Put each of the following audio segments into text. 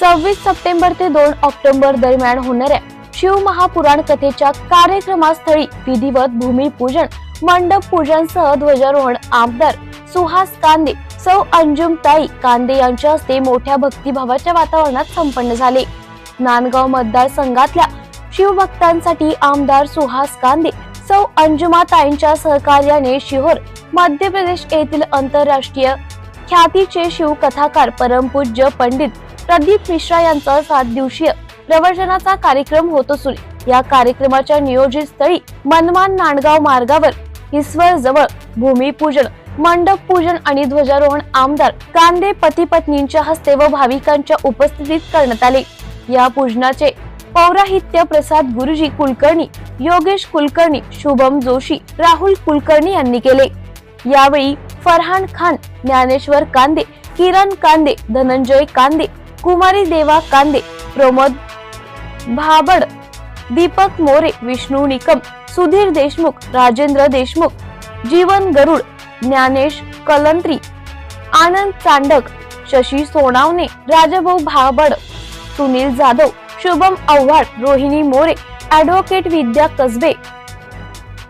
सव्वीस सप्टेंबर ते दोन ऑक्टोबर दरम्यान होणाऱ्या शिवमहापुराण कथेच्या कार्यक्रमास्थळी विधिवत भूमिपूजन मंडप पूजनसह ध्वजारोहण आमदार सुहास कांदे सौ अंजुमताई कांदे यांच्या हस्ते मोठ्या भक्तिभावाच्या वातावरणात संपन्न झाले. नांदगाव मतदारसंघातल्या शिवभक्तांसाठी आमदार सुहास कांदे सौ अंजुमाताईंच्या सहकार्याने शिहोर मध्य प्रदेश येथील आंतरराष्ट्रीय ख्यातीचे शिवकथाकार परमपूज्य पंडित प्रदीप मिश्रा यांचा सात दिवसीय प्रवचनाचा कार्यक्रम होत असून या कार्यक्रमाच्या नियोजित स्थळी मनमान नांदगाव मार्गावर हिस्वर जवळ भूमिपूजन मंडप पूजन आणि ध्वजारोहण आमदार कांदे पती पत्नींच्या हस्ते व भाविकांच्या उपस्थितीत करण्यात आले. या पूजनाचे पौराहित्य प्रसाद गुरुजी कुलकर्णी योगेश कुलकर्णी शुभम जोशी राहुल कुलकर्णी यांनी केले. यावेळी फरहान खान ज्ञानेश्वर कांदे किरण कांदे धनंजय कांदे कुमारी देवा कांदे प्रमोद भाबड दीपक मोरे विष्णू निकम सुधीर देशमुख राजेंद्र देशमुख जीवन गरुड ज्ञानेश कलंत्री आनंद चांडक शशी सोनावणे राजभाऊ भाबड सुनील जाधव शुभम आव्हाड रोहिणी मोरे ऍडव्होकेट विद्या कसबे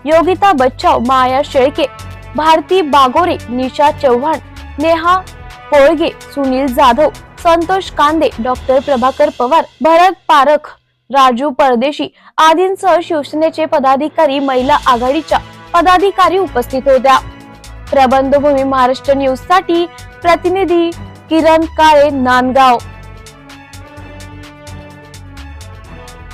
योगिता बच्चाव माया शेळके भारती बागोरे निशा चव्हाण नेहा होळगे सुनील जाधव संतोष कांदे डॉक्टर प्रभाकर पवार भरत पारख राजू परदेशी आदींसह शिवसेनेचे पदाधिकारी महिला आघाडीच्या पदाधिकारी उपस्थित होत्या. प्रबंधभूमी महाराष्ट्र न्यूजसाठी प्रतिनिधी किरण काळे नांदगाव.